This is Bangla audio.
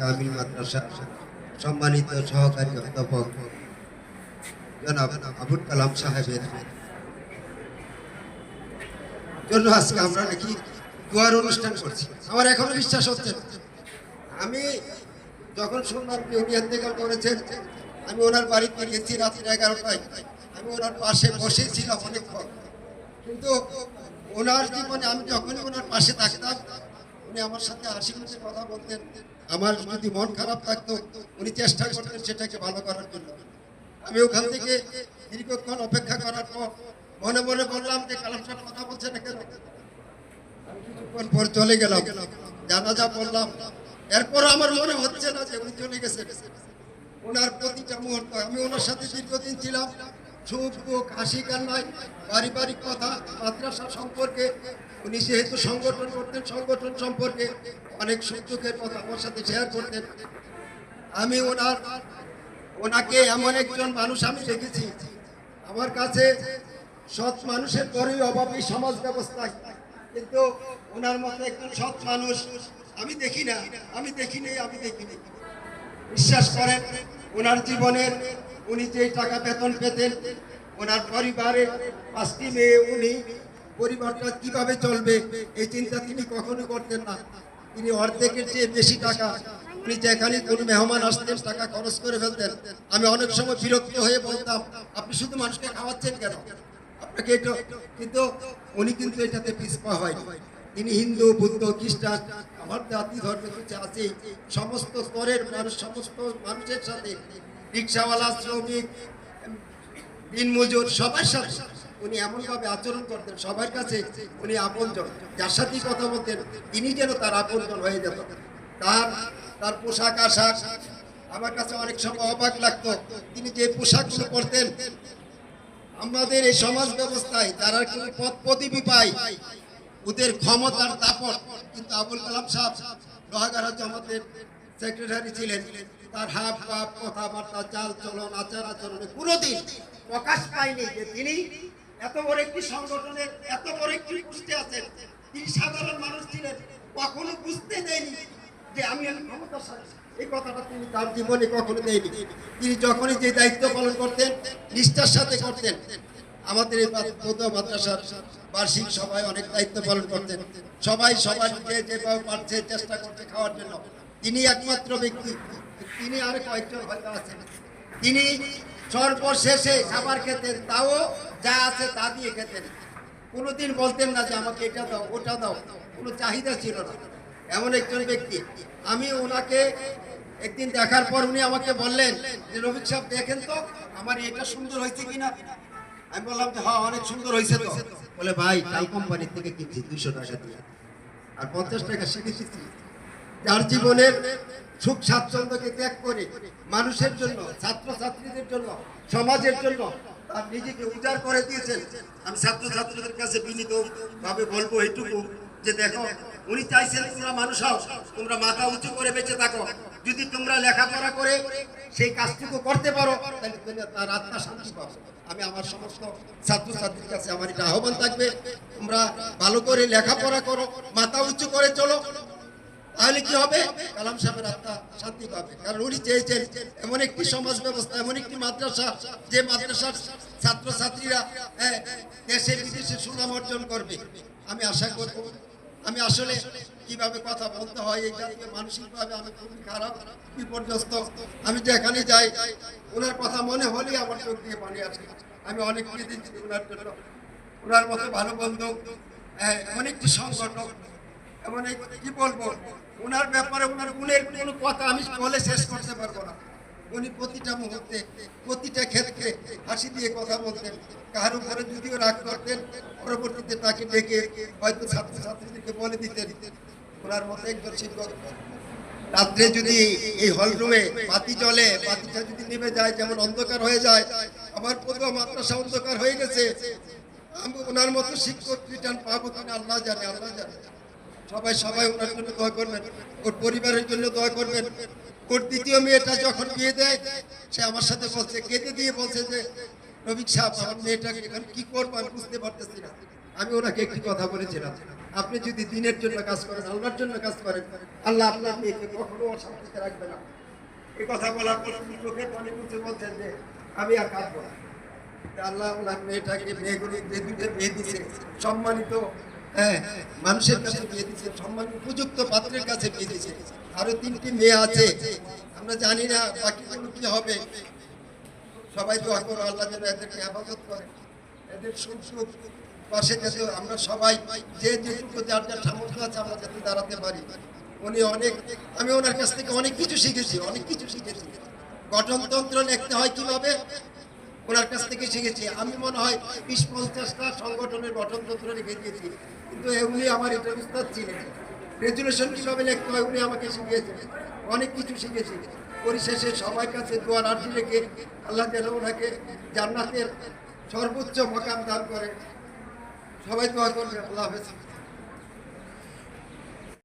কামিল মাদ্রাসা সম্মানিত সহকারী অধ্যাপক জনাব আবুল কালাম সাহেবের জন্য আজকে আমরা নাকি অনুষ্ঠান করছি। আমার এখনও বিশ্বাস হচ্ছে আমি যখন শুনলাম এতেকাল করেছেন আমি ওনার বাড়িতে গেছি রাত্রি এগারোটায়। আমি ওনার পাশে বসেছিলাম অনেকক্ষণ। কিন্তু ওনার জীবনে আমি যখনই ওনার পাশে থাকতাম উনি আমার সাথে হাসি খুশি কথা বলতেন। আমার যদি মন খারাপ থাকতো, উনি চেষ্টা করতেন সেটাকে ভালো করার জন্য। আমি ওখান থেকে দীর্ঘক্ষণ অপেক্ষা করার পর মনে মনে বললাম যে, কালাম সাহেব কথা বলছে কেন? কিছুক্ষণ পর চলে গেলাম। জানাজা পড়লাম। এরপর আমার মনে হচ্ছে না যে উনি চলে গেছে ওনার প্রতিটা মুহূর্ত আমি ওনার সাথে দীর্ঘদিন ছিলাম। সুখ দুঃখ হাসি কান্নায় পারিবারিক কথা, মাদ্রাসা সম্পর্কে, উনি যেহেতু সংগঠন করতেন, সংগঠন সম্পর্কে অনেক দুঃখের কথা আমার সাথে শেয়ার করতেন। আমি ওনার, ওনাকে এমন একজন মানুষ আমি দেখেছি। আমার কাছে সৎ মানুষের পরেই অভাব এই সমাজ ব্যবস্থায়। কিন্তু ওনার মতো একজন সৎ মানুষ আমি দেখি না, আমি দেখিনি আমি দেখিনি। বিশ্বাস করেন, ওনার জীবনের উনি যে টাকা বেতন পেতেন, ওনার পরিবারে পাঁচটি মেয়ে, উনি পরিবারটা কীভাবে চলবে, এই চিন্তা তিনি কখনো করতেন না। তিনি অর্ধেকের চেয়ে বেশি টাকা। উনি যেখানে কোনো মেহমান আসতেন, টাকা খরচ করে ফেলতেন। আমি অনেক সময় বিরক্ত হয়ে বলতাম, আপনি শুধু মানুষকে খাওয়াচ্ছেন কেন? আপনাকে এটা কিন্তু উনি কিন্তু এটাতে পিছপা হয় তিনি হিন্দু, বুদ্ধ, খ্রিস্টান, আমার জাতি, ধর্ম, কিছু আছে। সমস্ত স্তরের মানুষ, সমস্ত মানুষের সাথে রিক্সাওয়ালা, শ্রমিক দিনমজুর সবার সাথে উনি এমনভাবে আচরণ করতেন, সবার কাছে উনি আপনজন। যার সাথেই কথা বলতেন তিনি যেন তার আপনজন হয়ে যেত। তার তার পোশাক আশাক, আমার কাছে অনেক সময় অবাক লাগতো। তিনি যে পোশাকগুলো পরতেন, আমাদের এই সমাজ ব্যবস্থায় যারা কোনো পদ পদবি পায়, ওদের ক্ষমতার দাপট কিন্তু আবুল কালাম সাহেব লোহাগাড়া জমাতের সেক্রেটারি ছিলেন। তার হাব ভাব কথাবার্তা, চাল চলন, আচার আচরণে কোনোদিন প্রকাশ পায়নি যে তিনি এত বড় একটি সংগঠনের এত বড় একটি পুষ্টি আছেন। তিনি সাধারণ মানুষ ছিলেন, কখনো বুঝতে দেয়নি যে আমি ক্ষমতাশালী। এই কথাটা তিনি তার জীবনে কখনো দেয়নি। তিনি যখনই যে দায়িত্ব পালন করতেন, নিষ্ঠার সাথে করতেন, আমাদের এই মাদ্রাসার বার্ষিক সভায় অনেক দায়িত্ব পালন করতেন। সবাই সবার যে যেভাবে পারছে চেষ্টা করছে খাওয়ার জন্য। তিনি একমাত্র ব্যক্তি। তিনি আর কয়েকজন হয়তো আছেন। তিনি সর্বশেষে খাবার খেতেন, তাও যা আছে তা দিয়ে খেতেন। কোনোদিন বলতেন না যে আমাকে এটা দাও, ওটা দাও। কোনো চাহিদা ছিল না। এমন একজন ব্যক্তি। আমি ওনাকে একদিন দেখার পর উনি আমাকে বললেন যে, রফিক সাহেব, দেখেন তো, আমার এটা সুন্দর হয়েছে কিনা? আমি বললাম যে হ্যাঁ অনেক সুন্দর হয়েছে বলে, ভাই, টাল কোম্পানির থেকে কিনছি দুইশো টাকা দিয়ে। আর পঞ্চাশ টাকা শিখেছি যার জীবনের সুখ স্বাচ্ছন্দ্যকে ত্যাগ করে মানুষের জন্য ছাত্র ছাত্রীদের জন্য, সমাজের জন্য তার নিজেকে উজাড় করে দিয়েছেন। আমি ছাত্র ছাত্রীদের কাছে বিনীত ভাবে বলব এইটুকু যে দেখো, উনি চাইছেন তোমরা মানুষ হও, তোমরা মাথা উঁচু করে বেঁচে থাকো। যদি তোমরা লেখাপড়া করে সেই কাজটুকু করতে পারো, তাহলে তার আত্মা শান্তি পাবো। আমি আমার সমস্ত ছাত্র ছাত্রীর কাছে আমার এটা আহ্বান থাকবে, তোমরা ভালো করে লেখাপড়া করো, মাথা উঁচু করে চলো। তাহলে কি হবে? কালাম সাহেবের আত্মা শান্তি পাবে। কারণ উনি চেয়েছেন এমন একটি সমাজ ব্যবস্থা এমন একটি মাদ্রাসা যে মাদ্রাসার ছাত্র ছাত্রীরা দেশে বিদেশে সুনাম অর্জন করবে। আমি আশা করব আমি আসলে কীভাবে কথা বলতে হয় এই জাতীয় মানসিকভাবে আমি খুবই খারাপ বিপর্যস্ত। আমি যেখানে যাই ওনার কথা মনে হলেই আমার চোখ দিয়ে পানি আসে। আমি অনেক কেঁদেছি ওনার জন্য ওনার মতো ভালো বন্ধু হ্যাঁ, এমন এক কি বলব? ওনার ব্যাপারে ওনার গুণের কোনো কথা আমি বলে শেষ করতে পারব না। উনি প্রতিটা মুহূর্তে, প্রতিটা ক্ষেত্রে হাসি দিয়ে কথা বলতেন। কার উপরে যদিও রাগ করতেন, পরবর্তীতে তাকে ডেকে হয়তো ছাত্রছাত্রীদেরকে বলে দিতেন। ওনার মতো একজন শিক্ষক। রাত্রে যদি এই হলরুমে বাতি জ্বলে, বাতিটা যদি নেমে যায়, যেমন অন্ধকার হয়ে যায় আমার পুরো মাদ্রাসা অন্ধকার হয়ে গেছে ওনার মতো শিক্ষক রিটার্ন পাবো কিনা আল্লাহ জানে আল্লাহ জানে। সবাই সবাই ওনার জন্য দোয়া করবেন। ওর পরিবারের জন্য দোয়া করবেন। ওর দ্বিতীয় মেয়েটা যখন বিয়ে দেয়, সে আমার সাথে বলছে, কেঁদে দিয়ে বলছে যে রবিক সাহেব, আমার মেয়েটাকে এখন কি করব আমি বুঝতে পারতেছি না। আমি ওনাকে একটি কথা বলেছিলাম, আপনি যদি দিনের জন্য কাজ করেন, আল্লাহর জন্য কাজ করেন, আল্লাহ আপনার মেয়েকে কখনো অশান্তিতে রাখবে না। এই কথা বলার পর তিনি চোখের পানি বলছেন যে, আমি আর কাঁদবো না। আল্লাহ ওনার মেয়েটাকে মেয়েগুলি যে দুটো বিয়ে দিছে, সম্মানিত হ্যাঁ মানুষের কাছে দিছে সম্মান উপযুক্ত পাত্রের কাছে বিয়ে দিছে আরও তিনটি মেয়ে আছে, আমরা জানি না বাকিগুলো কি হবে। সবাই দোয়া করো, আল্লাহ যেন এদেরকে হেফাজত করে। এদের সুখ সুখ পাশে যাতে আমরা সবাই, যে যেটুকু যার যার সামর্থ্য আছে আমরা যাতে দাঁড়াতে পারি। উনি অনেক, আমি ওনার কাছ থেকে অনেক কিছু শিখেছি, অনেক কিছু শিখেছি। গঠনতন্ত্র লিখতে হয় কীভাবে? ওনার কাছ থেকে শিখেছি। আমি মনে হয় বিশ পঞ্চাশটা সংগঠনের গঠনতন্ত্র লিখে দিয়েছি। কিন্তু এ উনি আমার এটা উস্তাদ ছিলেন। রেজুলেশন কীভাবে লিখতে হয় উনি আমাকে শিখিয়েছেন। অনেক কিছু শিখেছি। পরিশেষে সবার কাছে দোয়ার আর্জি রেখে আল্লাহ যেন ওনাকে জান্নাতের সর্বোচ্চ মকাম দান করে সবাই দোয়া করবে আল্লাহ হাফেজ।